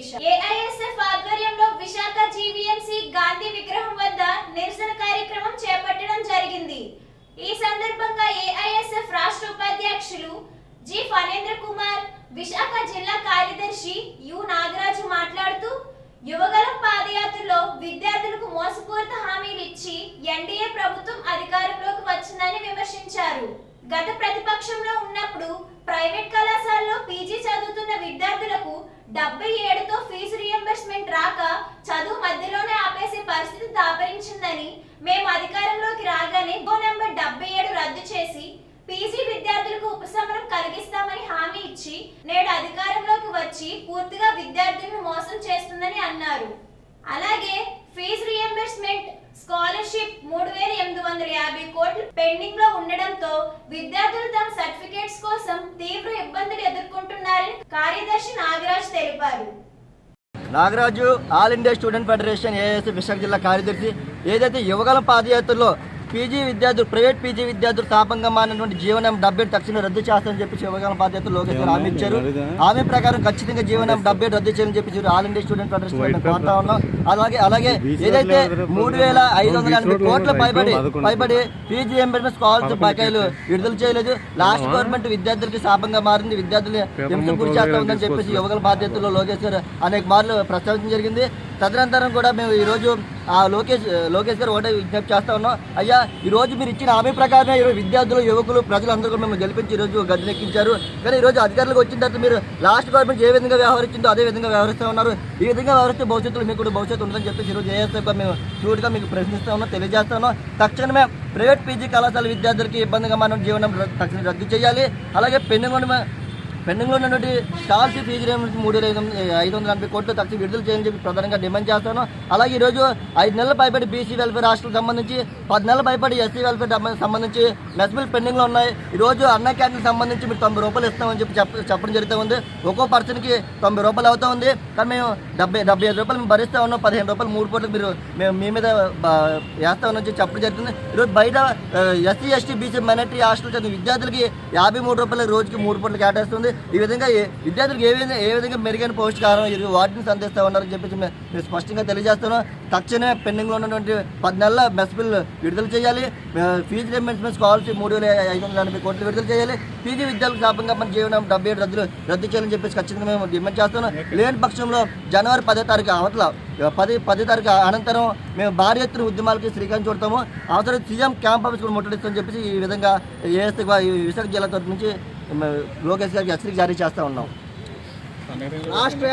Sirisha AISF ఆధ్వర్యంలో Visakha GVMC Gandhi విగ్రహం వద్ద నిరసన కార్యక్రమం చేపట్టడం జరిగింది. ఈ సందర్భంగా ఏఐఎస్ఎఫ్ రాష్ట్ర ఉపాధ్యక్షులు జి ఫణేంద్ర కుమార్ విశాఖ జిల్లా కార్యదర్శి యు నాగరాజు మాట్లాడుతూ యువగలం పాదయాత్రలో విద్యార్థులకు మోసపూరిత హామీలు ఇచ్చి ఎన్డీఏ ప్రభుత్వం అధికారంలోకి వచ్చిందని విమర్శించారు. గత ప్రతిపక్షంలో ఉన్నప్పుడు ప్రైవేట్ కళా విద్యార్థులకు డెబ్బై ఏడుతో ఫీజు రియంబర్స్మెంట్ రాక చదువు మధ్యలోనే ఆపేసే పరిస్థితి దాపరించిందని మేము అధికారంలోకి రాగానే గో నెంబర్ డెబ్బై ఏడు రద్దు చేసి పీజీ విద్యార్థులకు ఉపశమనం కలిగిస్తామని హామీ ఇచ్చి నేడు అధికారంలోకి వచ్చి పూర్తిగా విద్యార్థులను మోసం చేస్తుందని అన్నారు. అలాగే ఫీజు రియంబర్స్మెంట్ స్కాలర్షిప్ మూడు వేల ఎనిమిది వందల యాభై కోట్లు పెండింగ్లో ఉండడంతో విద్యార్థులు తమ సర్టిఫికేట్స్ కోసం తీవ్ర ఇబ్బందులు ఎదుర్కొంటున్నారని కార్యదర్శి నాగరాజ్ తెలిపారు. Nagaraju all India student federation AS Visakha జిల్లా కార్యదర్శి ఏదైతే యువగల పాదయాత్రలో పీజీ విద్యార్థులు ప్రైవేట్ పీజీ విద్యార్థులు తాపంగా మారినటువంటి జీవనం డబ్బే తక్షణం రద్దు చేస్తామని చెప్పి యువగల పాదయాత్ర లోకేష్ గారు హామీ ఇచ్చారు. హామీ ప్రకారం ఖచ్చితంగా జీవనం డబ్బే రద్దు చేయాలని చెప్పి ఆల్ ఇండియా స్టూడెంట్ ఫెడరేషన్ ఉన్నాం. అలాగే అలాగే ఏదైతే మూడు వేల ఐదు వందల ఎనభై కోట్ల పైబడి పైబడి పీజీ ఎంబెడ్మెంట్ స్కాలర్షిప్ బకాయిలు విడుదల చేయలేదు. లాస్ట్ గవర్నమెంట్ విద్యార్థులకి శాపంగా మారింది. విద్యార్థులు గురి చేస్తా ఉందని చెప్పేసి యువకుల బాధ్యతలో లోకేష్ గారు అనేక మార్లు ప్రస్తావించడం జరిగింది. తదనంతరం కూడా మేము ఈరోజు ఆ లోకేష్ లోకేష్ గారు ఒకటే విజ్ఞప్తి చేస్తా ఉన్నాం. అయ్యా ఈరోజు మీరు ఇచ్చిన హామీ ప్రకారమే ఈరోజు విద్యార్థులు యువకులు ప్రజలందరూ కూడా మేము గెలిపించి ఈ రోజు గద్దెనెక్కించారు. కానీ ఈ రోజు అధికారులకు వచ్చిన తర్వాత మీరు లాస్ట్ గవర్నమెంట్ ఏ విధంగా వ్యవహరించిందో అదే విధంగా వ్యవహరిస్తూ ఉన్నారు. ఈ విధంగా వ్యవహరిస్తే భవిష్యత్తులో మీకు కూడా భవిష్యత్తు ఉందని చెప్పేసి ఈరోజు ఏఎస్ఎఫ్గా మేము చూడగా మీకు ప్రశ్నిస్తా ఉన్నాం తెలియజేస్తా ఉన్నాం. తక్షణమే ప్రైవేట్ పీజీ కళాశాల విద్యార్థులకి ఇబ్బందిగా మనం జీవనం తక్షణం రద్దు చేయాలి. అలాగే పెన్నుగొండ పెండింగ్లో ఉన్నటువంటి స్కాలర్షిప్ ఫీజు మూడు వేల ఐదు వందల ఐదు వందల నలభై కోట్లు తక్షణ విడుదల చేయని చెప్పి ప్రధానంగా డిమాండ్ చేస్తాను. అలాగే ఈరోజు ఐదు నెలల పైబడి బీసీ వెల్ఫేర్ హాస్టల్ సంబంధించి పది భయపడి ఎస్సీ వెల్ఫేర్ సంబంధించి సంబంధించి మెస్బిల్ పెండింగ్లో ఉన్నాయి. ఈరోజు అన్న క్యాంటీన్ సంబంధించి మీరు తొంభై రూపాయలు ఇస్తామని చెప్పి చెప్ప చెప్పడం జరుగుతూ ఉంది. ఒక్కో పర్సన్కి తొంభై రూపాయలు అవుతూ ఉంది. కానీ మేము డెబ్బై డెబ్బై ఐదు రూపాయలు మేము భరిస్తా ఉన్నాం. పదిహేను రూపాయలు మూడు పూటలు మీరు మేము మీ మీద వేస్తా ఉన్నాం చెప్పడం జరుగుతుంది. ఈరోజు బయట SC ST BC minority hostel చదివిన విద్యార్థులకి యాభై మూడు రూపాయల రోజుకి మూడు పూటలు కేటాయిస్తుంది. ఈ విధంగా విద్యార్థులకు ఏ విధంగా ఏ విధంగా మెరుగైన పౌష్టికాహారం ఇరు వాటిని సంధిస్తూ ఉన్నారని చెప్పేసి మేము స్పష్టంగా తెలియజేస్తున్నాం. తక్షణమే పెండింగ్లో ఉన్నటువంటి పది నెలల మెస్ బిల్ విడుదల చేయాలి. ఫీజు రియంబర్స్మెంట్ స్కాలర్షిప్ మూడు వేల ఐదు వందల ఎనభై కోట్లు విడుదల చేయాలి. పీజీ విద్యార్థులకు శాపంగా మన జీవనం డెబ్బై ఏడు రద్దులు రద్దు చేయాలని చెప్పేసి ఖచ్చితంగా మేము డిమాండ్ చేస్తున్నాం. లేని పక్షంలో జనవరి పదో తారీఖు అవతల పది పది తారీఖు అనంతరం మేము భారీ ఎత్తున ఉద్యమాలకి శ్రీకారం చుడతాము. అవసరం సీఎం క్యాంప్ ఆఫీస్ కూడా ముట్టడిస్తామని చెప్పేసి ఈ విధంగా ఏఎస్ విశాఖ జిల్లా తరఫు నుంచి లోకేష్ గారికి హెచ్చరిక జారీ చేస్తూ ఉన్నాం. రాష్ట్ర